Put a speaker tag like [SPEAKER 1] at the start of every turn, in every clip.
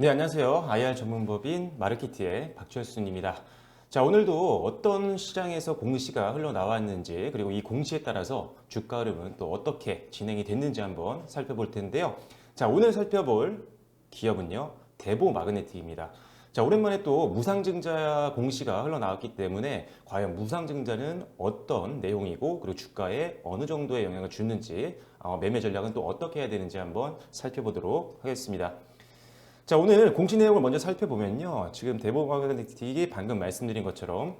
[SPEAKER 1] 네, 안녕하세요. IR 전문법인 마르키티의 박철순입니다. 자, 오늘도 어떤 시장에서 공시가 흘러나왔는지, 그리고 이 공시에 따라서 주가 흐름은 또 어떻게 진행이 됐는지 한번 살펴볼 텐데요. 자, 오늘 살펴볼 기업은요, 대보 마그네틱입니다. 자, 오랜만에 또 무상증자 공시가 흘러나왔기 때문에 과연 무상증자는 어떤 내용이고, 그리고 주가에 어느 정도의 영향을 주는지, 어, 매매 전략은 또 어떻게 해야 되는지 한번 살펴보도록 하겠습니다. 자, 오늘 공시 내용을 먼저 살펴보면요. 지금 대법원이 방금 말씀드린 것처럼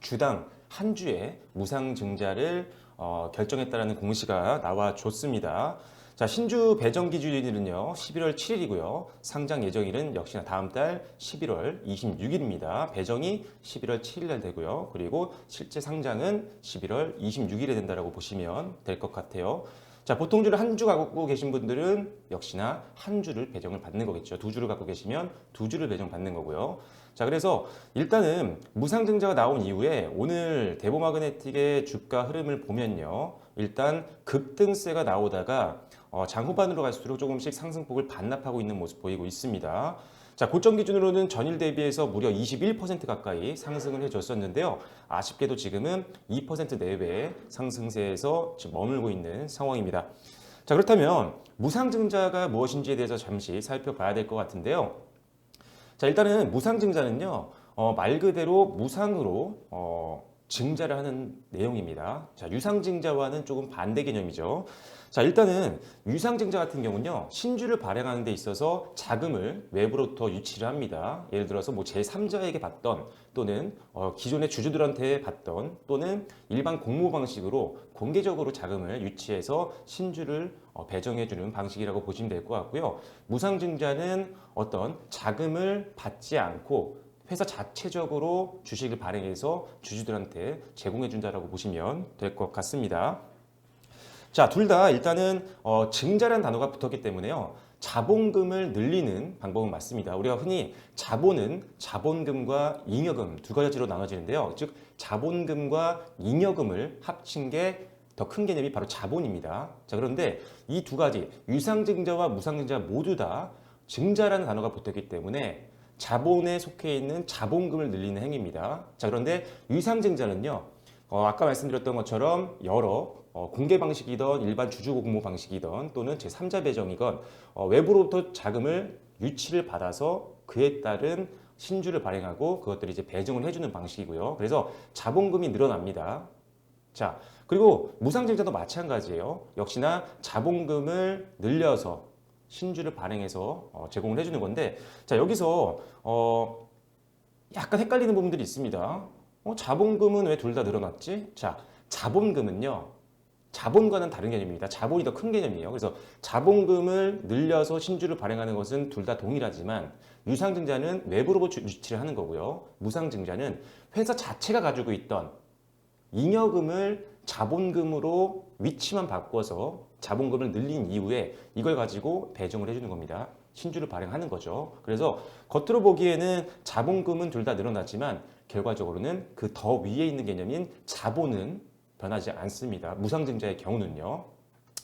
[SPEAKER 1] 주당 한 주에 무상증자를 어, 결정했다라는 공시가 나와줬습니다. 자, 신주 배정 기준일은요, 11월 7일이고요. 상장 예정일은 역시나 다음 달 11월 26일입니다. 배정이 11월 7일 날 되고요. 그리고 실제 상장은 11월 26일에 된다라고 보시면 될 것 같아요. 자, 보통 주를 한 주 갖고 계신 분들은 역시나 한 주를 배정을 받는 거겠죠. 두 주를 갖고 계시면 두 주를 배정 받는 거고요. 자, 그래서 일단은 무상증자가 나온 이후에 오늘 대보마그네틱의 주가 흐름을 보면요. 일단 급등세가 나오다가 어, 장 후반으로 갈수록 조금씩 상승폭을 반납하고 있는 모습 보이고 있습니다. 자, 고점 기준으로는 전일 대비해서 무려 21% 가까이 상승을 해줬었는데요. 아쉽게도 지금은 2% 내외의 상승세에서 지금 머물고 있는 상황입니다. 자, 그렇다면 무상증자가 무엇인지에 대해서 잠시 살펴봐야 될 것 같은데요. 자, 일단은 무상증자는요, 어, 말 그대로 무상으로 어, 증자를 하는 내용입니다. 자, 유상증자와는 조금 반대 개념이죠. 자, 일단은 유상증자 같은 경우는요, 신주를 발행하는 데 있어서 자금을 외부로부터 유치를 합니다. 예를 들어서 뭐 제3자에게 받던 또는 어, 기존의 주주들한테 받던 또는 일반 공모 방식으로 공개적으로 자금을 유치해서 신주를 어, 배정해 주는 방식이라고 보시면 될 것 같고요. 무상증자는 어떤 자금을 받지 않고 회사 자체적으로 주식을 발행해서 주주들한테 제공해 준다라고 보시면 될 것 같습니다. 자, 둘 다 일단은 어, 증자라는 단어가 붙었기 때문에요. 자본금을 늘리는 방법은 맞습니다. 우리가 흔히 자본은 자본금과 잉여금 두 가지로 나눠지는데요. 즉 자본금과 잉여금을 합친 게 더 큰 개념이 바로 자본입니다. 자, 그런데 이 두 가지 유상증자와 무상증자 모두 다 증자라는 단어가 붙었기 때문에 자본에 속해 있는 자본금을 늘리는 행위입니다. 자, 그런데 유상증자는요. 어, 아까 말씀드렸던 것처럼 여러 어, 공개 방식이던 일반 주주 공모 방식이던 또는 제3자 배정이건 어, 외부로부터 자금을 유치를 받아서 그에 따른 신주를 발행하고 그것들을 이제 배정을 해주는 방식이고요. 그래서 자본금이 늘어납니다. 자, 그리고 무상증자도 마찬가지예요. 역시나 자본금을 늘려서 신주를 발행해서 어, 제공을 해주는 건데, 자, 여기서 어, 약간 헷갈리는 부분들이 있습니다. 어, 자본금은 왜 둘 다 늘어났지? 자, 자본금은요, 자본과는 다른 개념입니다. 자본이 더 큰 개념이에요. 그래서 자본금을 늘려서 신주를 발행하는 것은 둘 다 동일하지만 유상증자는 외부로부터 유치를 하는 거고요. 무상증자는 회사 자체가 가지고 있던 잉여금을 자본금으로 위치만 바꿔서 자본금을 늘린 이후에 이걸 가지고 배정을 해주는 겁니다. 신주를 발행하는 거죠. 그래서 겉으로 보기에는 자본금은 둘 다 늘어났지만 결과적으로는 그 더 위에 있는 개념인 자본은 변하지 않습니다. 무상증자의 경우는요.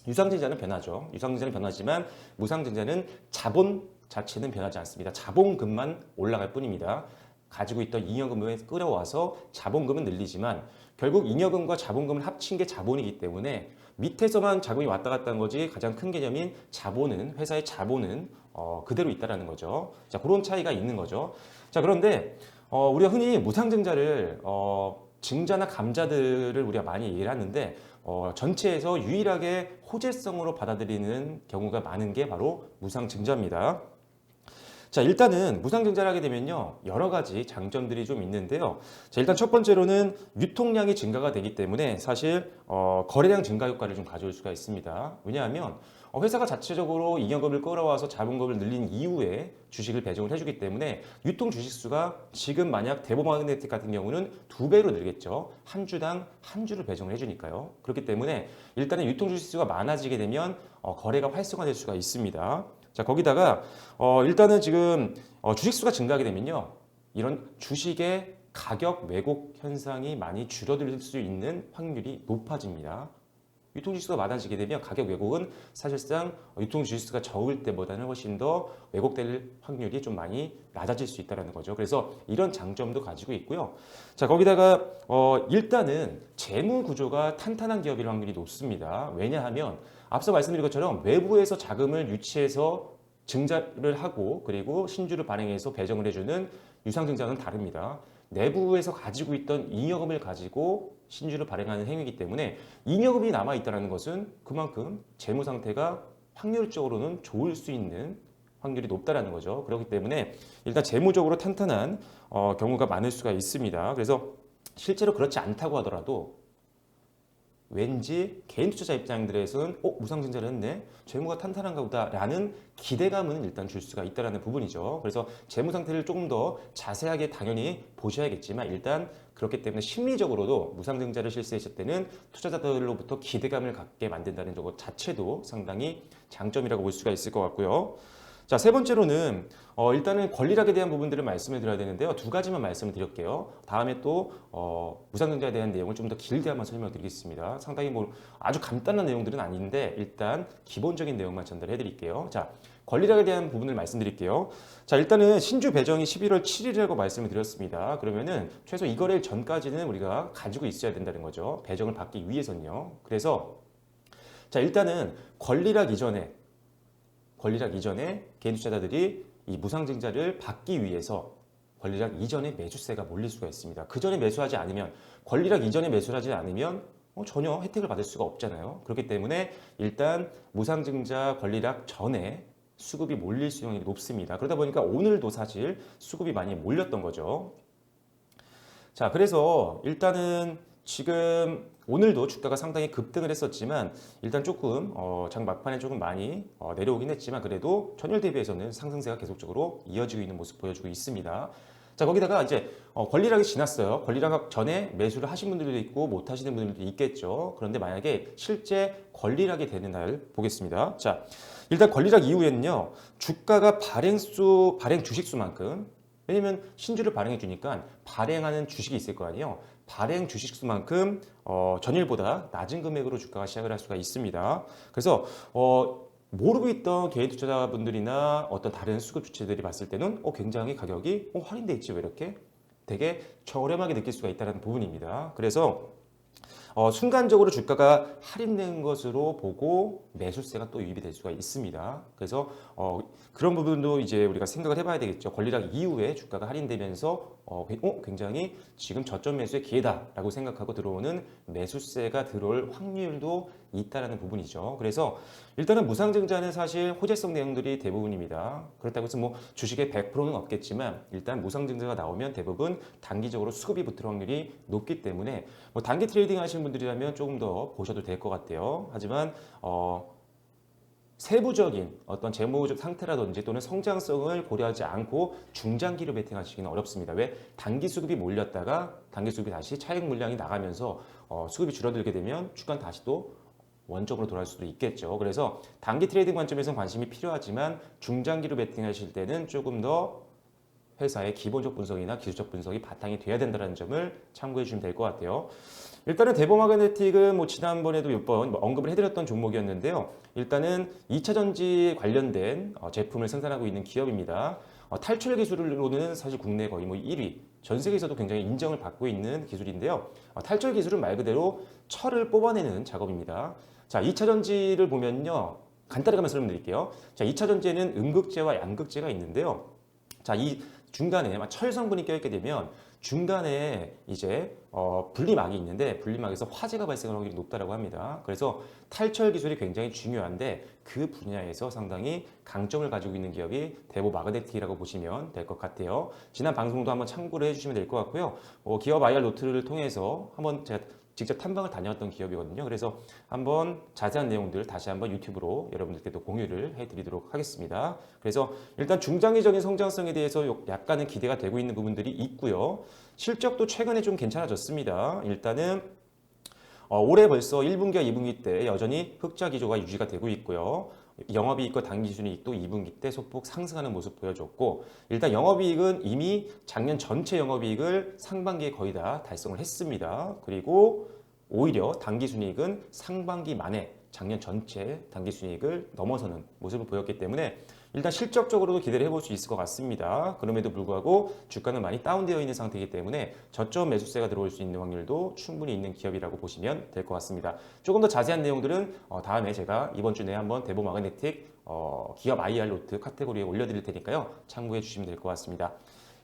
[SPEAKER 1] 유상증자는 변하죠. 유상증자는 변하지만 무상증자는 자본 자체는 변하지 않습니다. 자본금만 올라갈 뿐입니다. 가지고 있던 잉여금을 끌어와서 자본금은 늘리지만 결국 잉여금과 자본금을 합친 게 자본이기 때문에 밑에서만 자본이 왔다 갔다 한 거지 가장 큰 개념인 자본은 회사의 자본은 어, 그대로 있다라는 거죠. 자 그런 차이가 있는 거죠. 자 그런데 어, 우리가 흔히 무상증자를 어, 증자나 감자들을 우리가 많이 얘기를 하는데 어, 전체에서 유일하게 호재성으로 받아들이는 경우가 많은 게 바로 무상 증자입니다. 자, 일단은 무상증자를 하게 되면요. 여러 가지 장점들이 좀 있는데요. 자, 일단 첫 번째로는 유통량이 증가가 되기 때문에 사실 어, 거래량 증가 효과를 좀 가져올 수가 있습니다. 왜냐하면 어, 회사가 자체적으로 잉여금을 끌어와서 자본금을 늘린 이후에 주식을 배정을 해주기 때문에 유통 주식수가 지금 만약 대보마그네틱 같은 경우는 두 배로 늘겠죠. 한 주당 한 주를 배정을 해주니까요. 그렇기 때문에 일단은 유통 주식수가 많아지게 되면 어, 거래가 활성화될 수가 있습니다. 자 거기다가 어, 일단은 지금 어, 주식 수가 증가하게 되면요 이런 주식의 가격 왜곡 현상이 많이 줄어들 수 있는 확률이 높아집니다. 유통 지수가 많아지게 되면 가격 왜곡은 사실상 유통 지수가 적을 때보다는 훨씬 더 왜곡될 확률이 좀 많이 낮아질 수 있다는 거죠. 그래서 이런 장점도 가지고 있고요. 자 거기다가 어, 일단은 재무 구조가 탄탄한 기업일 확률이 높습니다. 왜냐하면 앞서 말씀드린 것처럼 외부에서 자금을 유치해서 증자를 하고 그리고 신주를 발행해서 배정을 해주는 유상증자는 다릅니다. 내부에서 가지고 있던 잉여금을 가지고 신주를 발행하는 행위이기 때문에 잉여금이 남아 있다는 것은 그만큼 재무 상태가 확률적으로는 좋을 수 있는 확률이 높다라는 거죠. 그렇기 때문에 일단 재무적으로 탄탄한 어, 경우가 많을 수가 있습니다. 그래서 실제로 그렇지 않다고 하더라도 왠지 개인 투자자 입장들에서는 어 무상증자를 했네 재무가 탄탄한가 보다라는 기대감은 일단 줄 수가 있다라는 부분이죠. 그래서 재무 상태를 조금 더 자세하게 당연히 보셔야겠지만 일단 그렇기 때문에 심리적으로도 무상증자를 실시했을 때는 투자자들로부터 기대감을 갖게 만든다는 것 자체도 상당히 장점이라고 볼 수가 있을 것 같고요. 자, 세 번째로는 어, 일단은 권리락에 대한 부분들을 말씀을 드려야 되는데요. 두 가지만 말씀을 드릴게요. 다음에 또 어, 무상증자에 대한 내용을 좀 더 길게 한번 설명드리겠습니다. 상당히 뭐 아주 간단한 내용들은 아닌데 일단 기본적인 내용만 전달해 드릴게요. 자, 권리락에 대한 부분을 말씀드릴게요. 자, 일단은 신주 배정이 11월 7일이라고 말씀을 드렸습니다. 그러면은 최소 이거래일 전까지는 우리가 가지고 있어야 된다는 거죠. 배정을 받기 위해서는요. 그래서 자, 일단은 권리락 이전에 권리락 이전에 개인 투자자들이 이 무상증자를 받기 위해서 권리락 이전에 매수세가 몰릴 수가 있습니다. 그 전에 매수하지 않으면 권리락 이전에 매수를 하지 않으면 어, 전혀 혜택을 받을 수가 없잖아요. 그렇기 때문에 일단 무상증자 권리락 전에 수급이 몰릴 수용이 높습니다. 그러다 보니까 오늘도 사실 수급이 많이 몰렸던 거죠. 자, 그래서 일단은 지금 오늘도 주가가 상당히 급등을 했었지만 일단 조금 어, 장 막판에 조금 많이 어, 내려오긴 했지만 그래도 전일 대비해서는 상승세가 계속적으로 이어지고 있는 모습 보여주고 있습니다. 자 거기다가 이제 어, 권리락이 지났어요. 권리락 전에 매수를 하신 분들도 있고 못 하시는 분들도 있겠죠. 그런데 만약에 실제 권리락이 되는 날 보겠습니다. 자 일단 권리락 이후에는요 주가가 발행수 발행 주식수만큼 왜냐면 신주를 발행해 주니까 발행하는 주식이 있을 거 아니에요. 발행 주식수만큼 어, 전일보다 낮은 금액으로 주가가 시작을 할 수가 있습니다. 그래서 어, 모르고 있던 개인 투자자분들이나 어떤 다른 수급 주체들이 봤을 때는 어, 굉장히 가격이 어, 할인돼 있지 왜 이렇게 되게 저렴하게 느낄 수가 있다는 부분입니다. 그래서 어, 순간적으로 주가가 할인된 것으로 보고 매수세가 또 유입이 될 수가 있습니다. 그래서 어, 그런 부분도 이제 우리가 생각을 해봐야 되겠죠. 권리락 이후에 주가가 할인되면서 어, 어, 굉장히 지금 저점 매수의 기회다라고 생각하고 들어오는 매수세가 들어올 확률도 있다라는 부분이죠. 그래서 일단은 무상증자는 사실 호재성 내용들이 대부분입니다. 그렇다고 해서 뭐 주식의 100%는 없겠지만 일단 무상증자가 나오면 대부분 단기적으로 수급이 붙을 확률이 높기 때문에 뭐 단기 트레이딩 하시는 분들이라면 조금 더 보셔도 될 것 같아요. 하지만 어, 세부적인 어떤 재무적 상태라든지 또는 성장성을 고려하지 않고 중장기로 베팅하시기는 어렵습니다. 왜? 단기 수급이 몰렸다가 단기 수급이 다시 차익 물량이 나가면서 어, 수급이 줄어들게 되면 주간 다시 또 원적으로 돌아갈 수도 있겠죠. 그래서 단기 트레이딩 관점에서 관심이 필요하지만 중장기로 베팅하실 때는 조금 더 회사의 기본적 분석이나 기술적 분석이 바탕이 돼야 된다는 점을 참고해 주시면 될 것 같아요. 일단은 대보마그네틱은 뭐 지난번에도 몇 번 언급을 해드렸던 종목이었는데요. 일단은 2차 전지 관련된 어, 제품을 생산하고 있는 기업입니다. 어, 탈출 기술로는 사실 국내 거의 뭐 1위, 전 세계에서도 굉장히 인정을 받고 있는 기술인데요. 어, 탈출 기술은 말 그대로 철을 뽑아내는 작업입니다. 자, 2차 전지를 보면요. 간단하게 설명드릴게요. 자, 2차 전지에는 음극재와 양극재가 있는데요. 자, 이 중간에 철 성분이 껴있게 되면 중간에 이제 어, 분리막이 있는데 분리막에서 화재가 발생할 확률이 높다고 합니다. 그래서 탈철 기술이 굉장히 중요한데 그 분야에서 상당히 강점을 가지고 있는 기업이 대보 마그네틱이라고 보시면 될 것 같아요. 지난 방송도 한번 참고를 해주시면 될 것 같고요. 어, 기업 IR 노트를 통해서 한번 제가 직접 탐방을 다녀왔던 기업이거든요. 그래서 한번 자세한 내용들 다시 한번 유튜브로 여러분들께도 공유를 해드리도록 하겠습니다. 그래서 일단 중장기적인 성장성에 대해서 약간은 기대가 되고 있는 부분들이 있고요. 실적도 최근에 좀 괜찮아졌습니다. 일단은 어, 올해 벌써 1분기와 2분기 때 여전히 흑자 기조가 유지가 되고 있고요. 영업이익과 당기순이익도 2분기 때 소폭 상승하는 모습 보여줬고 일단 영업이익은 이미 작년 전체 영업이익을 상반기에 거의 다 달성을 했습니다. 그리고 오히려 당기순이익은 상반기 만에 작년 전체 당기순이익을 넘어서는 모습을 보였기 때문에 일단 실적적으로도 기대를 해볼 수 있을 것 같습니다. 그럼에도 불구하고 주가는 많이 다운되어 있는 상태이기 때문에 저점 매수세가 들어올 수 있는 확률도 충분히 있는 기업이라고 보시면 될 것 같습니다. 조금 더 자세한 내용들은 어, 다음에 제가 이번 주 내에 한번 대보 마그네틱 어, 기업 IR 노트 카테고리에 올려드릴 테니까요. 참고해 주시면 될 것 같습니다.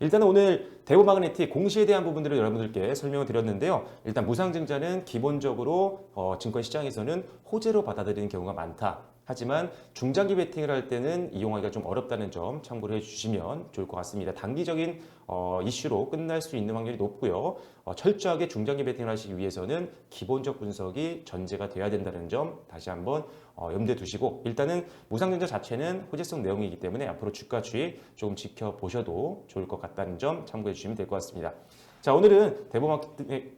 [SPEAKER 1] 일단은 오늘 대보 마그네틱 공시에 대한 부분들을 여러분들께 설명을 드렸는데요. 일단 무상증자는 기본적으로 어, 증권 시장에서는 호재로 받아들이는 경우가 많다. 하지만 중장기 베팅을 할 때는 이용하기가 좀 어렵다는 점 참고를 해주시면 좋을 것 같습니다. 단기적인 어, 이슈로 끝날 수 있는 확률이 높고요. 어, 철저하게 중장기 베팅을 하시기 위해서는 기본적 분석이 전제가 돼야 된다는 점 다시 한번 어, 염두에 두시고 일단은 무상증자 자체는 호재성 내용이기 때문에 앞으로 주가 추이 조금 지켜보셔도 좋을 것 같다는 점 참고해 주시면 될 것 같습니다. 자 오늘은 대보, 마,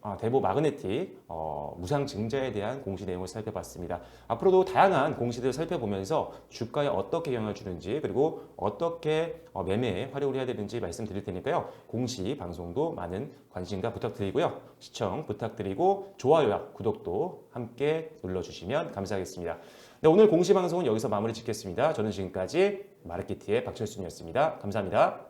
[SPEAKER 1] 아, 대보 마그네틱 어, 무상 증자에 대한 공시 내용을 살펴봤습니다. 앞으로도 다양한 공시들을 살펴보면서 주가에 어떻게 영향을 주는지 그리고 어떻게 어, 매매에 활용을 해야 되는지 말씀드릴 테니까요. 공시 방송도 많은 관심과 부탁드리고요. 시청 부탁드리고 좋아요와 구독도 함께 눌러주시면 감사하겠습니다. 네, 오늘 공시 방송은 여기서 마무리 짓겠습니다. 저는 지금까지 마르키티의 박철순이었습니다. 감사합니다.